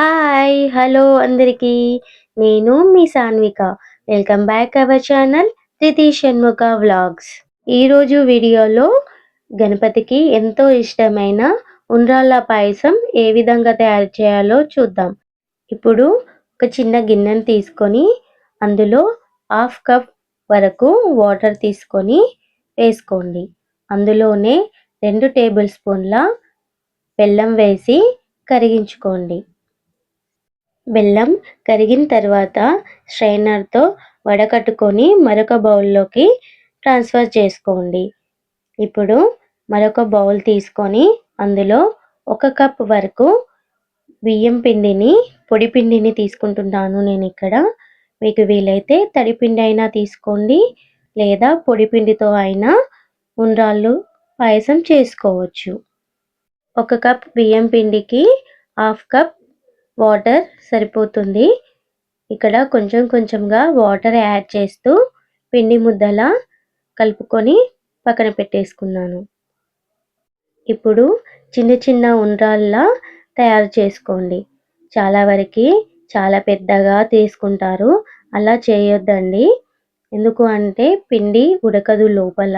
Hi hello అందరికీ. నేను మీ Sanvika. Welcome back our channel Tithi Shanmukha vlogs. ఈరోజు వీడియోలో గణపతికి ఎంతో ఇష్టమైన ఉండ్రాళ్ళ పాయసం ఏ విధంగా తయారు చేయాలో చూద్దాం. ఇప్పుడు ఒక చిన్న గిన్నెను తీసుకొని అందులో హాఫ్ కప్ వరకు వాటర్ తీసుకొని వేసుకోండి. అందులోనే రెండు టేబుల్ స్పూన్ల బెల్లం వేసి కరిగించుకోండి. బెల్లం కరిగిన తర్వాత స్ట్రైనర్తో వడకట్టుకొని మరొక బౌల్లోకి ట్రాన్స్ఫర్ చేసుకోండి. ఇప్పుడు మరొక బౌల్ తీసుకొని అందులో ఒక కప్ వరకు బియ్యం పిండిని పొడి పిండిని తీసుకుంటున్నాను నేను ఇక్కడ. మీకు వీలైతే తడిపిండి అయినా తీసుకోండి లేదా పొడి పిండితో అయినా ఉండ్రాళ్ళు పాయసం చేసుకోవచ్చు. ఒక కప్ బియ్యం పిండికి హాఫ్ కప్ వాటర్ సరిపోతుంది. ఇక్కడ కొంచెం కొంచెంగా వాటర్ యాడ్ చేస్తూ పిండి ముద్దలా కలుపుకొని పక్కన పెట్టేసుకున్నాను. ఇప్పుడు చిన్న చిన్న ఉండ్రాల్లా తయారు చేసుకోండి. చాలా వరకు చాలా పెద్దగా తీసుకుంటారు. అలా చేయొద్దండి. ఎందుకు అంటే పిండి ఉడకదు లోపల.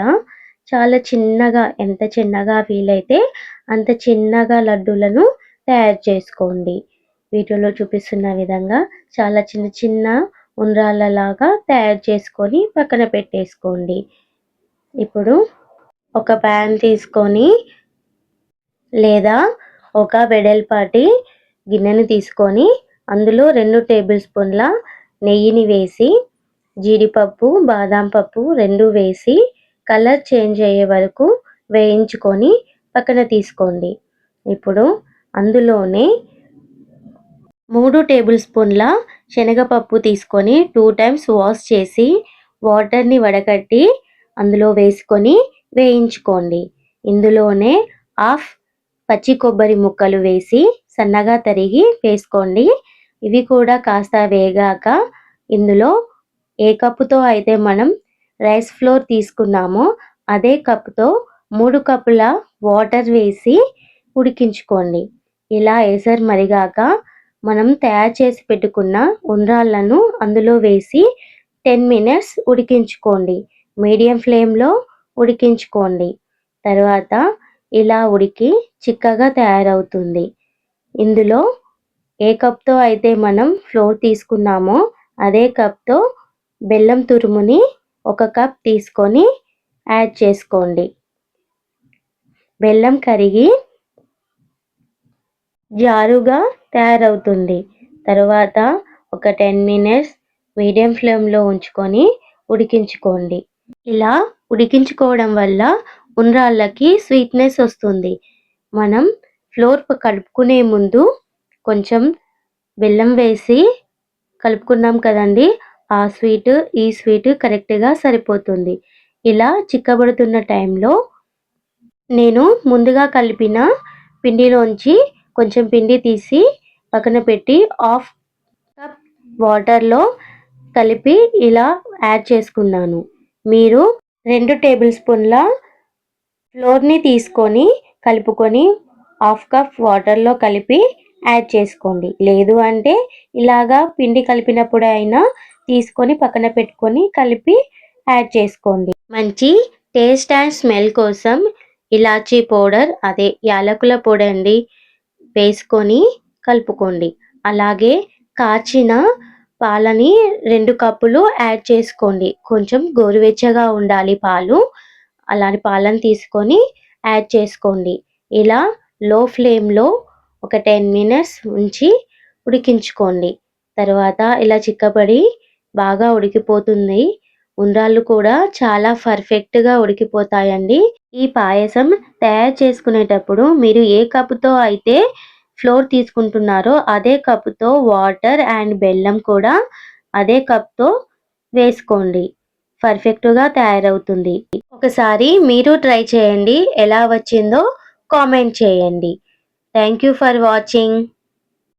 చాలా చిన్నగా ఎంత చిన్నగా వీలైతే అంత చిన్నగా లడ్డూలను తయారు చేసుకోండి. వీడియోలో చూపిస్తున్న విధంగా చాలా చిన్న చిన్న ఉండ్రాళ్ళలాగా తయారు చేసుకొని పక్కన పెట్టేసుకోండి. ఇప్పుడు ఒక ప్యాన్ తీసుకొని లేదా ఒక వెడల్పాటి గిన్నెని తీసుకొని అందులో రెండు టేబుల్ స్పూన్ల నెయ్యిని వేసి జీడిపప్పు బాదాం పప్పు రెండు వేసి కలర్ చేంజ్ అయ్యే వరకు వేయించుకొని పక్కన తీసుకోండి. ఇప్పుడు అందులోనే మూడు టేబుల్ స్పూన్ల శనగపప్పు తీసుకొని టూ టైమ్స్ వాష్ చేసి వాటర్ని వడకట్టి అందులో వేసుకొని వేయించుకోండి. ఇందులోనే హాఫ్ పచ్చి కొబ్బరి ముక్కలు వేసి సన్నగా తరిగి వేసుకోండి. ఇవి కూడా కాస్త వేగాక ఇందులో ఏ కప్పుతో అయితే మనం రైస్ ఫ్లోర్ తీసుకున్నామో అదే కప్పుతో మూడు కప్పుల వాటర్ వేసి ఉడికించుకోండి. ఇలా వేసారు మరిగాక మనం తయారు చేసి పెట్టుకున్న ఉండ్రాళ్ళను అందులో వేసి టెన్ మినిట్స్ ఉడికించుకోండి. మీడియం ఫ్లేమ్లో ఉడికించుకోండి. తర్వాత ఇలా ఉడికి చిక్కగా తయారవుతుంది. ఇందులో ఏ కప్తో అయితే మనం ఫ్లోర్ తీసుకున్నామో అదే కప్తో బెల్లం తురుముని ఒక కప్ తీసుకొని యాడ్ చేసుకోండి. బెల్లం కరిగి జారుగా తయారవుతుంది. తర్వాత ఒక టెన్ మినిట్స్ మీడియం ఫ్లేమ్లో ఉంచుకొని ఉడికించుకోండి. ఇలా ఉడికించుకోవడం వల్ల ఉండ్రాళ్ళకి స్వీట్నెస్ వస్తుంది. మనం ఫ్లోర్ కలుపుకునే ముందు కొంచెం బెల్లం వేసి కలుపుకున్నాం కదండి ఆ స్వీట్ ఈ స్వీట్ కరెక్ట్గా సరిపోతుంది. ఇలా చిక్కబడుతున్న టైంలో నేను ముందుగా కలిపిన పిండిలోంచి కొంచెం పిండి తీసి పక్కన పెట్టి హాఫ్ కప్ వాటర్లో కలిపి ఇలా యాడ్ చేసుకున్నాను. మీరు రెండు టేబుల్ స్పూన్ల ఫ్లోర్ని తీసుకొని కలుపుకొని హాఫ్ కప్ వాటర్లో కలిపి యాడ్ చేసుకోండి. లేదు అంటే ఇలాగా పిండి కలిపినప్పుడు అయినా తీసుకొని పక్కన పెట్టుకొని కలిపి యాడ్ చేసుకోండి. మంచి టేస్ట్ అండ్ స్మెల్ కోసం ఇలాచీ పౌడర్ అదే యాలకుల పొడి అండి. వేసుకొని కలుపుకోండి. అలాగే కాచిన పాలని రెండు కప్పులు యాడ్ చేసుకోండి. కొంచెం గోరువెచ్చగా ఉండాలి పాలు. అలాంటి పాలను తీసుకొని యాడ్ చేసుకోండి. ఇలా లో ఫ్లేమ్లో ఒక టెన్ మినిట్స్ ఉంచి ఉడికించుకోండి. తర్వాత ఇలా చిక్కబడి బాగా ఉడికిపోతుంది. ఉండ్రాళ్ళు కూడా చాలా పర్ఫెక్ట్గా ఉడికిపోతాయండి. ఈ పాయసం తయారు చేసుకునేటప్పుడు మీరు ఏ కప్పుతో అయితే ఫ్లోర్ తీసుకుంటున్నారో అదే కప్తో వాటర్ అండ్ బెల్లం కూడా అదే కప్తో వేసుకోండి. పర్ఫెక్ట్గా తయారవుతుంది. ఒకసారి మీరు ట్రై చేయండి. ఎలా వచ్చిందో కామెంట్ చేయండి. Thank you for watching.